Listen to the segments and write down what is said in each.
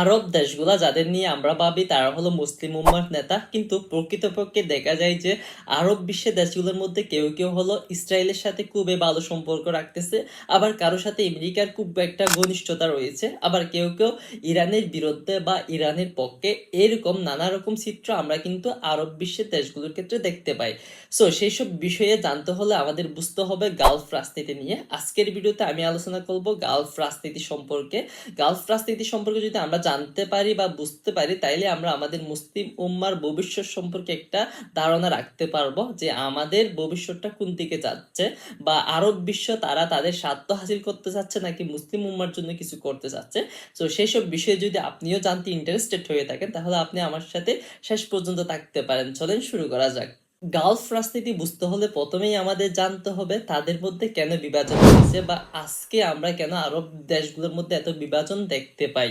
আরব দেশগুলা যাদের নিয়ে আমরা ভাবি, তারা হলো মুসলিম উম্মার নেতা। কিন্তু প্রকৃতপক্ষে দেখা যায় যে আরব বিশ্বের দেশগুলোর মধ্যে কেউ কেউ হলো ইসরায়েলের সাথে খুবই ভালো সম্পর্ক রাখতেছে। আবার কারোর সাথে আমেরিকার খুব একটা ঘনিষ্ঠতা রয়েছে। আবার কেউ কেউ ইরানের বিরুদ্ধে বা ইরানের পক্ষে এরকম নানা রকম চিত্র আমরা কিন্তু আরব বিশ্বের দেশগুলোর ক্ষেত্রে দেখতে পাই। সো সেই সব বিষয়ে জানতে হলে আমাদের বুঝতে হবে গালফ রাজনীতি নিয়ে। আজকের ভিডিওতে আমি আলোচনা করব গালফ রাজনীতি সম্পর্কে। গালফ রাজনীতি সম্পর্কে যদি আমরা জানতে পারি বা বুঝতে পারি, তাইলে আমরা আমাদের মুসলিম উম্মার ভবিষ্যৎ সম্পর্কে একটা ধারণা রাখতে পারব যে আমাদের ভবিষ্যৎটা কোন দিকে যাচ্ছে বা আরব বিশ্ব তারা তাদের স্বার্থ হাসিল করতে চাচ্ছে নাকি মুসলিম উম্মার জন্য কিছু করতে চাচ্ছে। তো সেই সব বিষয়ে যদি আপনিও জানতে ইন্টারেস্টেড হয়ে থাকেন, তাহলে আপনি আমার সাথে শেষ পর্যন্ত থাকতে পারেন। চলেন শুরু করা যাক। গালফ রাজনীতি বুঝতে হলে প্রথমেই আমাদের জানতে হবে তাদের মধ্যে কেন বিভাজন হয়েছে বা আজকে আমরা কেন আরব দেশগুলোর মধ্যে এত বিভাজন দেখতে পাই।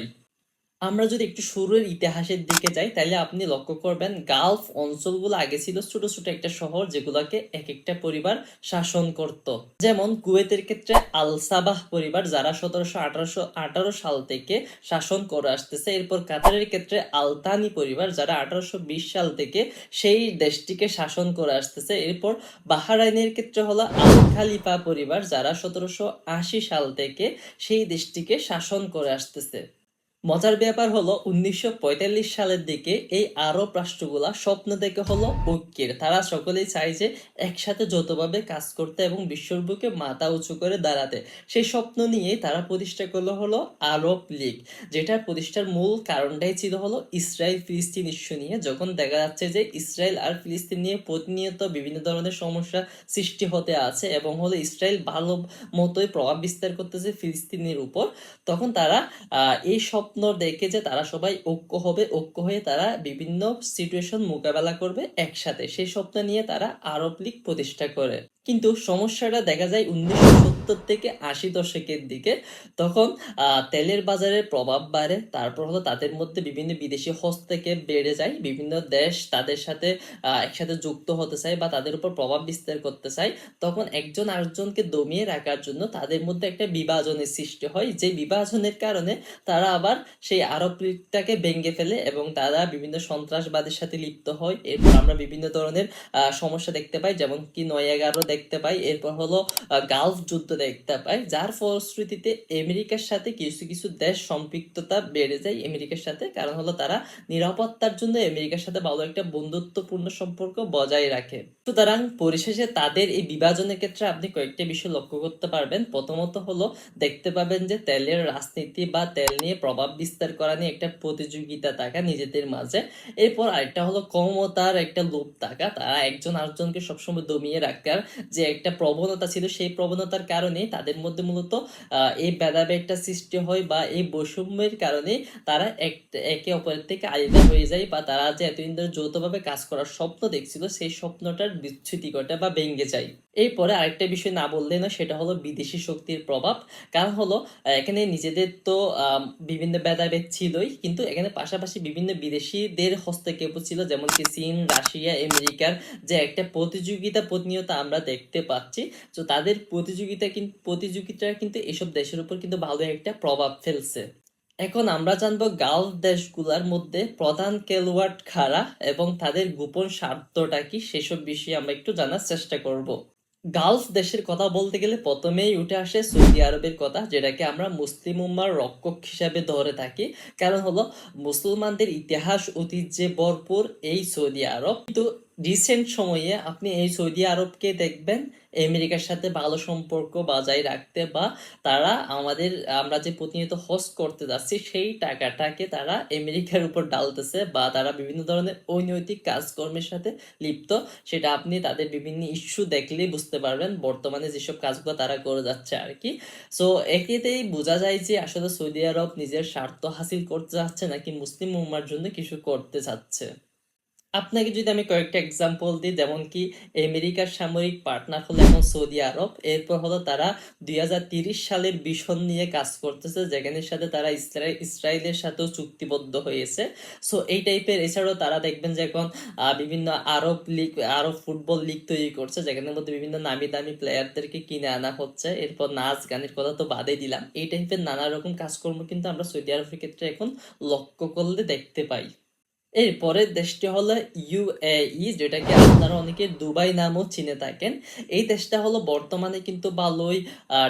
আমরা যদি একটু শুরুর ইতিহাসের দিকে যাই তাহলে আপনি লক্ষ্য করবেন গালফ অঞ্চলগুলো আগে ছিল ছোট ছোট একটা শহর যেগুলোকে এক একটা পরিবার শাসন করত। যেমন কুয়েতের ক্ষেত্রে আল সাবাহ পরিবার, যারা সতেরোশো আঠারোশো আঠারো সাল থেকে শাসন করে আসতেছে। এরপর কাতারের ক্ষেত্রে আলতানি পরিবার, যারা আঠারোশো বিশ সাল থেকে সেই দেশটিকে শাসন করে আসতেছে। এরপর বাহারাইনের ক্ষেত্রে হলো আল খালিফা পরিবার, যারা সতেরোশো আশি সাল থেকে সেই দেশটিকে শাসন করে আসতেছে। মজার ব্যাপার হলো উনিশশো পঁয়তাল্লিশ সালের দিকে এই আরব রাষ্ট্রগুলা স্বপ্ন দেখে হলো ঐক্যের। তারা সকলেই চায় যে একসাথে যতভাবে কাজ করতে এবং বিশ্বর বুকে মাথা উঁচু করে দাঁড়াতে। সেই স্বপ্ন নিয়ে তারা প্রতিষ্ঠা করল হলো আরব লীগ, যেটার প্রতিষ্ঠার মূল কারণটাই ছিল হলো ইসরায়েল ফিলিস্তিন ইস্যু নিয়ে। যখন দেখা যাচ্ছে যে ইসরায়েল আর ফিলিস্তিন নিয়ে প্রতিনিয়ত বিভিন্ন ধরনের সমস্যা সৃষ্টি হতে আছে এবং হলো ইসরায়েল ভালো মতোই প্রভাব বিস্তার করতেছে ফিলিস্তিনের উপর, তখন তারা এই এই স্বপ্ন দেখে যে তারা সবাই ঐক্য হবে, ঐক্য হয়ে তারা বিভিন্ন সিচুয়েশন মোকাবেলা করবে একসাথে। সেই স্বপ্ন নিয়ে তারা আরব লীগ প্রতিষ্ঠা করে। কিন্তু সমস্যাটা দেখা যায় উনিশশো সত্তর থেকে আশি দশকের দিকে তখন তেলের বাজারের প্রভাব বাড়ে। তারপর হলো তাদের মধ্যে বিভিন্ন বিদেশি হস্তক্ষেপ বেড়ে যায়। বিভিন্ন দেশ তাদের সাথে একসাথে যুক্ত হতে চায় বা তাদের উপর প্রভাব বিস্তার করতে চায়। তখন একজন আরেকজনকে দমিয়ে রাখার জন্য তাদের মধ্যে একটা বিভাজনের সৃষ্টি হয়। যে বিভাজনের কারণে তারা আবার সেই আরব লীগটাকে ভেঙে ফেলে এবং তারা বিভিন্ন সন্ত্রাসবাদের সাথে লিপ্ত হয়। এরপর আমরা বিভিন্ন ধরনের সমস্যা দেখতে পাই। যেমন কি নয় এগারো দেখতে পাই। এরপর হলো গালফ যুদ্ধ দেখতে পাই, যার ফলশ্রুতিতে আমেরিকার সাথে কিছু কিছু দেশ সম্পৃক্ততা বেড়ে যায় আমেরিকার সাথে। কারণ হলো তারা নিরাপত্তার জন্য আমেরিকার সাথে ভালো একটা বন্ধুত্বপূর্ণ সম্পর্ক বজায় রাখে। সুতরাং পরিশেষে তাদের এই বিভাজনের ক্ষেত্রে আপনি বিষয় লক্ষ্য করতে পারবেন। প্রথমত হলো, দেখতে পাবেন যে তেলের রাজনীতি বা তেল নিয়ে প্রভাব বিস্তার করা নিয়ে একটা প্রতিযোগিতা থাকা নিজেদের মাঝে। এরপর আরেকটা হলো, ক্ষমতার একটা লোভ থাকা। তারা একজন আরেকজনকে সবসময় দমিয়ে রাখার যে একটা প্রবণতা ছিল, সেই প্রবণতার কারণে তাদের মধ্যে মূলত এই ভেদাভেদটা সৃষ্টি হয় বা এই বৈষম্যের কারণে তারা এক, একে অপরের থেকে আলাদা হয়ে যায় বা তারা যে এতদিন ধরে যৌথভাবে কাজ করার স্বপ্ন দেখছিল, সেই স্বপ্নটার বিচ্ছুতি ঘটে বা ভেঙে যায়। এরপরে আরেকটা বিষয় না বললে না, সেটা হলো বিদেশি শক্তির প্রভাব। কারণ হলো এখানে নিজেদের তো বিভিন্ন ভেদাভেদ ছিলই, কিন্তু এখানে পাশাপাশি বিভিন্ন বিদেশিদের হস্তক্ষেপও ছিল যেমন কি চীন, রাশিয়া, আমেরিকার যে একটা প্রতিযোগিতা প্রতিনিয়ত আমরা দেখতে পাচ্ছি। তো তাদের প্রতিযোগিতা কিন্তু প্রতিযোগিতা কিন্তু এসব দেশের উপর কিন্তু ভালো একটা প্রভাব ফেলছে। এখন আমরা জানব গালফ দেশগুলোর মধ্যে প্রধান খেলোয়াড় কারা এবং তাদের গোপন স্বার্থটা কি, সেসব বিষয়ে আমরা একটু জানার চেষ্টা করব। গালফ দেশের কথা বলতে গেলে প্রথমেই উঠে আসে সৌদি আরবের কথা, যেটাকে আমরা মুসলিম উম্মার রক্ষক হিসাবে ধরে থাকি। কারণ হলো, মুসলমানদের ইতিহাস, ঐতিহ্যে ভরপুর এই সৌদি আরব। কিন্তু রিসেন্ট সময়ে আপনি এই সৌদি আরবকে দেখবেন, আমেরিকার সাথে ভালো সম্পর্ক বজায় রাখতে বা তারা আমাদের, আমরা যে প্রতিনিয়ত হোস্ট করতে যাচ্ছি, সেই টাকাটাকে তারা আমেরিকার উপর ডালতেছে বা তারা বিভিন্ন ধরনের অনৈতিক কাজকর্মের সাথে লিপ্ত। সেটা আপনি তাদের বিভিন্ন ইস্যু দেখলেই বুঝতে পারবেন, বর্তমানে যেসব কাজগুলো তারা করে যাচ্ছে আর কি। সো একেতেই বোঝা যায় যে আসলে সৌদি আরব নিজের স্বার্থ হাসিল করতে যাচ্ছে নাকি মুসলিম উম্মার জন্য কিছু করতে চাচ্ছে। আপনাকে যদি আমি কয়েকটা এক্সাম্পল দিই, যেমন কি আমেরিকার সামরিক পার্টনার হলো এখন সৌদি আরব। এরপর হলো তারা দুই সালের ভীষণ নিয়ে কাজ করতেছে যেখানের সাথে তারা ইসরায়েল ইসরায়েলের সাথেও চুক্তিবদ্ধ হয়েছে। সো এই টাইপের এছাড়াও তারা দেখবেন যে এখন বিভিন্ন আরব লিগ আরব ফুটবল লিগ তৈরি করছে, যেখানের মধ্যে বিভিন্ন নামি দামি প্লেয়ারদেরকে কিনে আনা হচ্ছে। এরপর নাচ গানের কথা তো বাদই দিলাম। এই টাইপের নানা রকম কাজকর্ম কিন্তু আমরা সৌদি আরবের ক্ষেত্রে এখন লক্ষ্য করলে দেখতে পাই। এর পরের দেশটি হলো ইউএই যেটাকে আপনারা অনেকে দুবাই নামও চিনে থাকেন। এই দেশটা হলো বর্তমানে কিন্তু ভালোই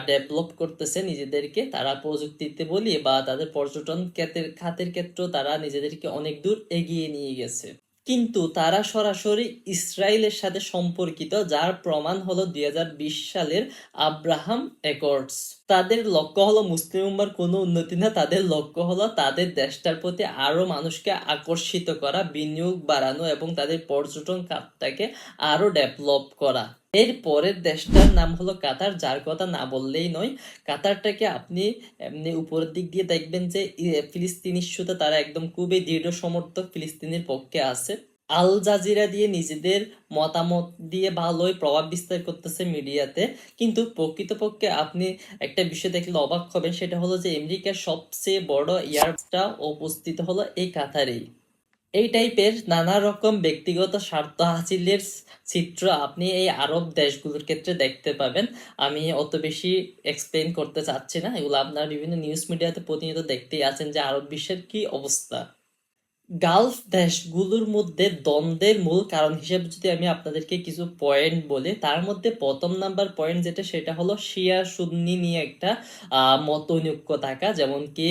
ডেভেলপ করতেছে নিজেদেরকে। তারা প্রযুক্তিতে বলি বা তাদের পর্যটন খাতের খাতের ক্ষেত্রেও তারা নিজেদেরকে অনেক দূর এগিয়ে নিয়ে গেছে। কিন্তু তারা সরাসরি ইসরায়েলের সাথে সম্পর্কিত, যার প্রমাণ হলো দুই হাজার বিশ সালের আব্রাহাম একর্ডস তাদের লক্ষ্য হলো মুসলিম উম্মার কোনো উন্নতি না, তাদের লক্ষ্য হলো তাদের দেশটার প্রতি আরও মানুষকে আকর্ষিত করা, বিনিয়োগ বাড়ানো এবং তাদের পর্যটন খাতটাকে আরও ডেভেলপ করা। এর পরের দেশটার নাম হলো কাতার, যার কথা না বললেই নয়, কাতারটাকে আপনি এমনি উপরের দিক দিয়ে দেখবেন যে ফিলিস্তিন ইস্যুতে তারা একদম খুবই দৃঢ় সমর্থক ফিলিস্তিনের পক্ষে আছে। আল জাজিরা দিয়ে নিজেদের মতামত দিয়ে ভালোই প্রভাব বিস্তার করতেছে মিডিয়াতে। কিন্তু প্রকৃতপক্ষে আপনি একটা বিষয় দেখলে অবাক হবেন, সেটা হলো যে, আমেরিকার সবচেয়ে বড় এয়ারটা উপস্থিত হলো এই কাতারেই। এই টাইপের নানা রকম ব্যক্তিগত স্বার্থ হাসিলের চিত্র আপনি এই আরব দেশগুলোর ক্ষেত্রে দেখতে পাবেন। আমি অত বেশি এক্সপ্লেন করতে চাচ্ছি না। এগুলো আপনার বিভিন্ন নিউজ মিডিয়াতে প্রতিনিয়ত দেখতেই আছেন যে আরব বিশ্বের কি অবস্থা। গালফ দেশগুলোর মধ্যে দ্বন্দ্বের মূল কারণ হিসেবে যদি আমি আপনাদেরকে কিছু পয়েন্ট বলি, তার মধ্যে প্রথম নাম্বার পয়েন্ট যেটা, সেটা হলো শিয়া সুন্নি নিয়ে একটা মতনৈক্য থাকা। যেমন কি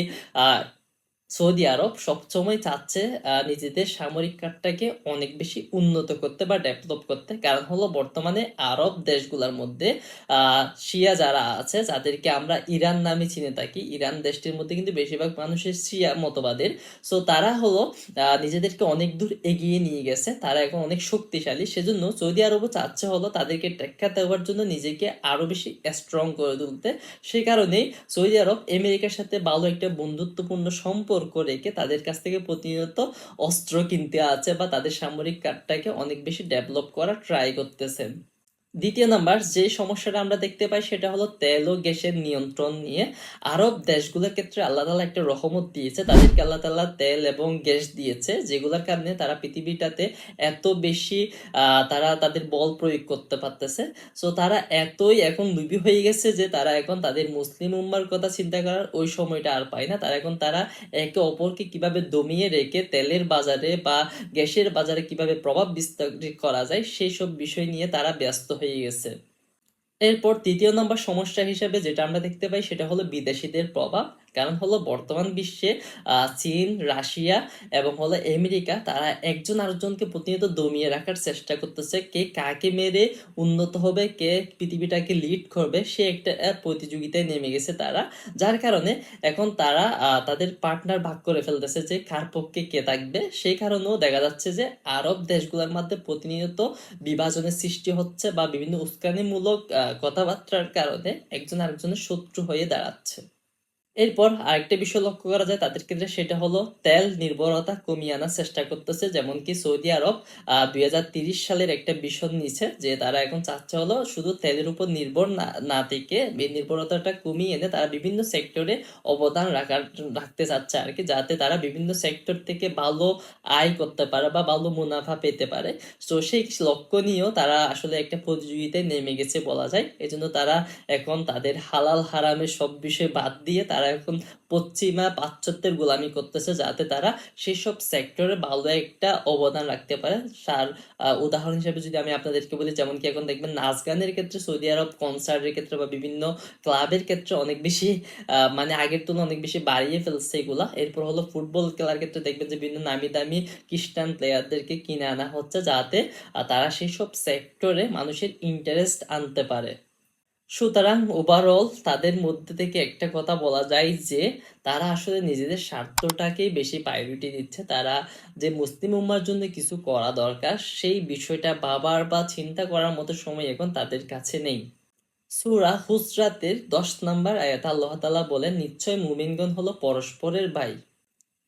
সৌদি আরব সবসময় চাচ্ছে নিজেদের সামরিক কাঠটাকে অনেক বেশি উন্নত করতে বা ডেভেলপ করতে। কারণ হলো বর্তমানে আরব দেশগুলোর মধ্যে শিয়া যারা আছে, যাদেরকে আমরা ইরান নামে চিনে থাকি, ইরান দেশটির মধ্যে কিন্তু বেশিরভাগ মানুষের শিয়া মতবাদের। সো তারা হলো নিজেদেরকে অনেক দূর এগিয়ে নিয়ে গেছে। তারা এখন অনেক শক্তিশালী। সেজন্য সৌদি আরবও চাচ্ছে হলো তাদেরকে টেক্কা দেওয়ার জন্য নিজেকে আরও বেশি স্ট্রং করে তুলতে। সেই কারণেই সৌদি আরব আমেরিকার সাথে ভালো একটা বন্ধুত্বপূর্ণ সম্পর্ক রেখে তাদের কাছ থেকে প্রতিনিয়ত অস্ত্র কিনতে আছে বা তাদের সামরিক কার্ডটাকে অনেক বেশি ডেভেলপ করা ট্রাই করতেছে দ্বিতীয় নাম্বার যে সমস্যাটা আমরা দেখতে পাই সেটা হলো তেল ও গ্যাসের নিয়ন্ত্রণ নিয়ে। আরব দেশগুলোর ক্ষেত্রে আল্লাহ তালা একটা রহমত দিয়েছে। তাদেরকে আল্লাহ তালা তেল এবং গ্যাস দিয়েছে, যেগুলোর কারণে তারা পৃথিবীটাতে এত বেশি তারা তাদের বল প্রয়োগ করতে পারতেছে। সো তারা এতই এখন লুবি হয়ে গেছে যে তারা এখন তাদের মুসলিম উম্মার কথা চিন্তা করার ওই সময়টা আর পায় না। তারা এখন তারা একে অপরকে কীভাবে দমিয়ে রেখে তেলের বাজারে বা গ্যাসের বাজারে কীভাবে প্রভাব বিস্তার করা যায়, সেই সব বিষয় নিয়ে তারা ব্যস্ত হয়ে গেছে। এরপর তৃতীয় নম্বর সমস্যা হিসেবে যেটা আমরা দেখতে পাই, সেটা হলো বিদেশিদের প্রভাব। কারণ হলো বর্তমান বিশ্বে চীন, রাশিয়া এবং হলো আমেরিকা তারা একজন আরেকজনকে প্রতিনিয়ত দমিয়ে রাখার চেষ্টা করতেছে। কে কাকে মেরে উন্নত হবে, কে পৃথিবীটাকে লিড করবে, সে একটা প্রতিযোগিতায় নেমে গেছে তারা। যার কারণে এখন তারা তাদের পার্টনার ভাগ করে ফেলতেছে যে কার পক্ষে কে থাকবে। সেই কারণেও দেখা যাচ্ছে যে আরব দেশগুলোর মধ্যে প্রতিনিয়ত বিভাজনের সৃষ্টি হচ্ছে বা বিভিন্ন উস্কানিমূলক কথাবার্তার কারণে একজন আরেকজনের শত্রু হয়ে দাঁড়াচ্ছে। এরপর আরেকটা বিষয় লক্ষ্য করা যায় তাদের ক্ষেত্রে, সেটা হলো তেল নির্ভরতা কমিয়ে আনার চেষ্টা করতেছে যেমন কি সৌদি আরব দুই সালের একটা বিষয় নিয়েছে যে তারা এখন চাচ্ছে হলো শুধু তেলের উপর নির্ভর না না থেকে নির্ভরতাটা কমিয়ে এনে তারা বিভিন্ন সেক্টরে অবদান রাখার, রাখতে চাচ্ছে আর কি, যাতে তারা বিভিন্ন সেক্টর থেকে ভালো আয় করতে পারে বা ভালো মুনাফা পেতে পারে। তো সেই লক্ষ্য নিয়েও তারা আসলে একটা প্রতিযোগিতায় নেমে গেছে বলা যায়। এজন্য তারা এখন তাদের হালাল হারামের সব বিষয় বাদ দিয়ে তারা এখন পশ্চিমা পাশ্চাত্যের গোলামি করতেছে যাতে তারা সেই সব সেক্টরে ভালো একটা অবদান রাখতে পারে। তার উদাহরণ হিসেবে যদি আমি আপনাদেরকে বলি, যেমন কি এখন দেখবেন নাচ গানের ক্ষেত্রে, সৌদি আরব কনসার্টের ক্ষেত্রে বা বিভিন্ন ক্লাবের ক্ষেত্রে অনেক বেশি মানে আগের তুলনায় অনেক বেশি বাড়িয়ে ফেলছে এগুলা। এরপর হলো ফুটবল খেলার ক্ষেত্রে দেখবেন যে বিভিন্ন নামি দামি খ্রিস্টান প্লেয়ারদেরকে কিনে আনা হচ্ছে যাতে তারা সেই সব সেক্টরে মানুষের ইন্টারেস্ট আনতে পারে। সুতরাং ওভারঅল তাদের মধ্যে থেকে একটা কথা বলা যায় যে, তারা আসলে নিজেদের স্বার্থটাকেই বেশি প্রায়োরিটি দিচ্ছে। তারা যে মুসলিম উম্মার জন্য কিছু করা দরকার, সেই বিষয়টা ভাবার বা চিন্তা করার মতো সময় এখন তাদের কাছে নেই। সুরা হুসরাতের দশ নম্বর আয়াত আল্লাহ তাআলা বলেন, নিশ্চয় মুমিনগণ হলো পরস্পরের ভাই।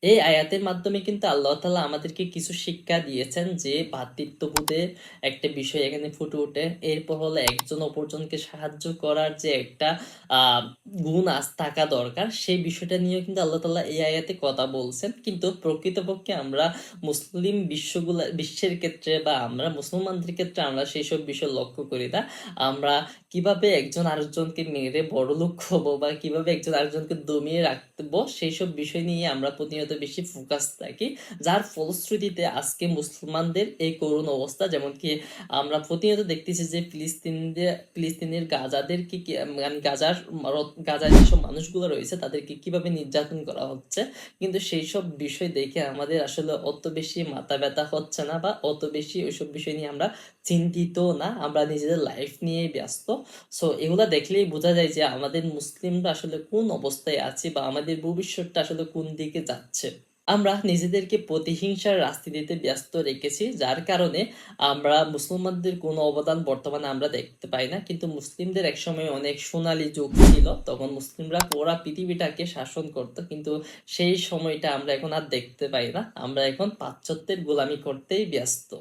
এই আয়াতের মাধ্যমে কিন্তু আল্লাহ তাআলা আমাদেরকে কিছু শিক্ষা দিয়েছেন যে ভ্রাতৃত্ববোধের একটা বিষয় এখানে ফুটে ওঠে। এরপর হলো একজন অপরজনকে সাহায্য করার যে একটা গুণ আজ থাকা দরকার, সেই বিষয়টা নিয়েও কিন্তু আল্লাহ তালা এই আয়াতে কথা বলছেন। কিন্তু প্রকৃতপক্ষে আমরা মুসলিম বিশ্বগুলা, বিশ্বের ক্ষেত্রে বা আমরা মুসলমানদের ক্ষেত্রে আমরা সেই সব বিষয় লক্ষ্য করি না। আমরা কীভাবে একজন আরেকজনকে মেরে বড়লোক হব বা কীভাবে একজন আরেকজনকে দমিয়ে রাখব সেই সব বিষয় নিয়ে আমরা প্রতিনিয়ত বেশি ফোকাস থাকি। যার ফলশ্রুতিতে আজকে মুসলমানদের এই করুণ অবস্থা যেমন কি আমরা প্রতিনিয়ত দেখতেছি যে ফিলিস্তিনদের, ফিলিস্তিনের গাজাদেরকে মানে গাজার গাজার যেসব মানুষগুলো রয়েছে তাদেরকে কীভাবে নির্যাতন করা হচ্ছে, কিন্তু সেই সব বিষয় দেখে আমাদের আসলে অত বেশি মাথা ব্যথা হচ্ছে না বা অত বেশি ওইসব বিষয় নিয়ে আমরা চিন্তিত না, আমরা নিজেদের লাইফ নিয়ে ব্যস্ত। সো এগুলা দেখলেই বোঝা যায় যে আমাদের মুসলিমরা আসলে কোন অবস্থায় আছে বা আমাদের ভবিষ্যৎটা আসলে কোন দিকে যাচ্ছে। আমরা নিজেদেরকে প্রতিহিংসার রাজনীতিতে ব্যস্ত রেখেছি, যার কারণে আমরা মুসলমানদের কোনো অবদান বর্তমানে আমরা দেখতে পাই না। কিন্তু মুসলিমদের একসময় অনেক সোনালী যুগ ছিল, তখন মুসলিমরা পুরা পৃথিবীটাকে শাসন করতো, কিন্তু সেই সময়টা আমরা এখন আর দেখতে পাই না। আমরা এখন পাশ্চাত্যের গোলামি করতেই ব্যস্ত।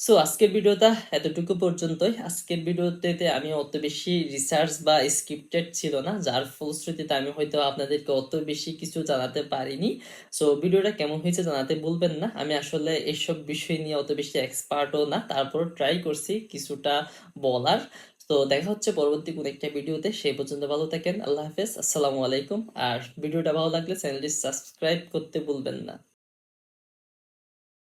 সো আজকের ভিডিওটা এতটুকু পর্যন্তই। আজকের ভিডিওতে আমি অত বেশি রিসার্চ বা স্ক্রিপ্টেড ছিল না, যার ফলশ্রুতিতে আমি হয়তো আপনাদেরকে অত বেশি কিছু জানাতে পারিনি। সো ভিডিওটা কেমন হয়েছে জানাতে বলবেন না। আমি আসলে এইসব বিষয় নিয়ে অত বেশি এক্সপার্টও না। তারপর ট্রাই করছি কিছুটা বলার। তো, দেখা হচ্ছে পরবর্তী কোন একটা ভিডিওতে। সেই পর্যন্ত ভালো থাকেন। আল্লাহ হাফেজ। আসসালামু আলাইকুম। আর ভিডিওটা ভালো লাগলে চ্যানেলটি সাবস্ক্রাইব করতে ভুলবেন না।